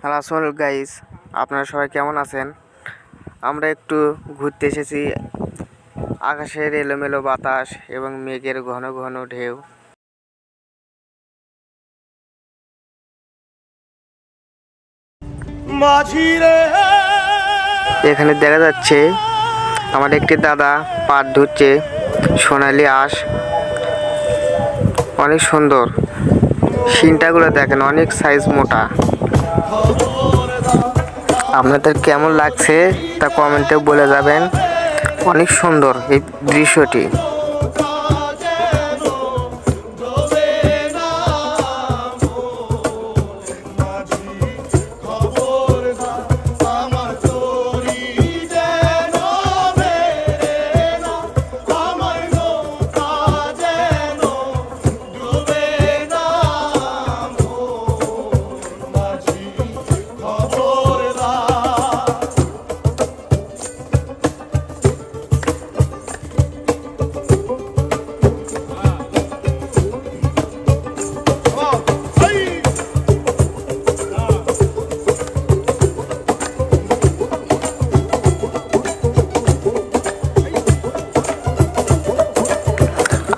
Hello আসসালামু guys আপনারা সবাই কেমন আছেন? আমরা একটু ঘুরতে এসেছি। আকাশের এলোমেলো বাতাস এবং মেঘের ঘন ঘন ঢেউ। এখানে দেখা যাচ্ছে আমার একটি দাদা পাট ধুচ্ছে সোনালি আঁশ। অনেক সুন্দর। সিনটাগুলো দেখেন অনেক সাইজ মোটা। আপনাদের কেমন লাগছে তা কমেন্টে বলে যাবেন। অনেক সুন্দর এই দৃশ্যটি।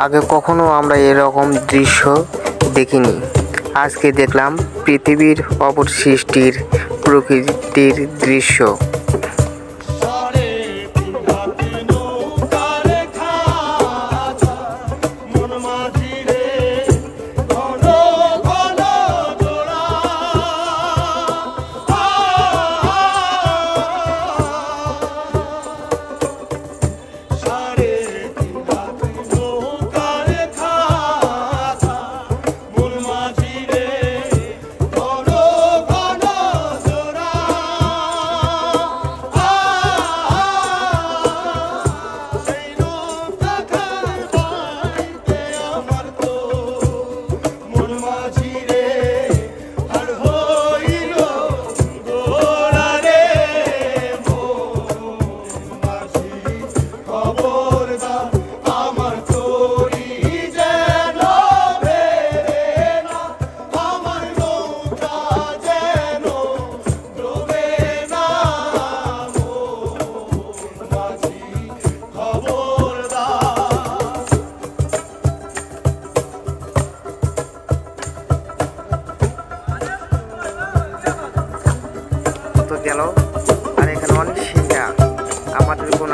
আগে কখনো আমরা এরকম দৃশ্য দেখিনি। আজকে দেখলাম পৃথিবীর অপর সৃষ্টির প্রকৃতির দৃশ্য। গেল। আর এখানে অনেক সিংহা। আমাদের কোন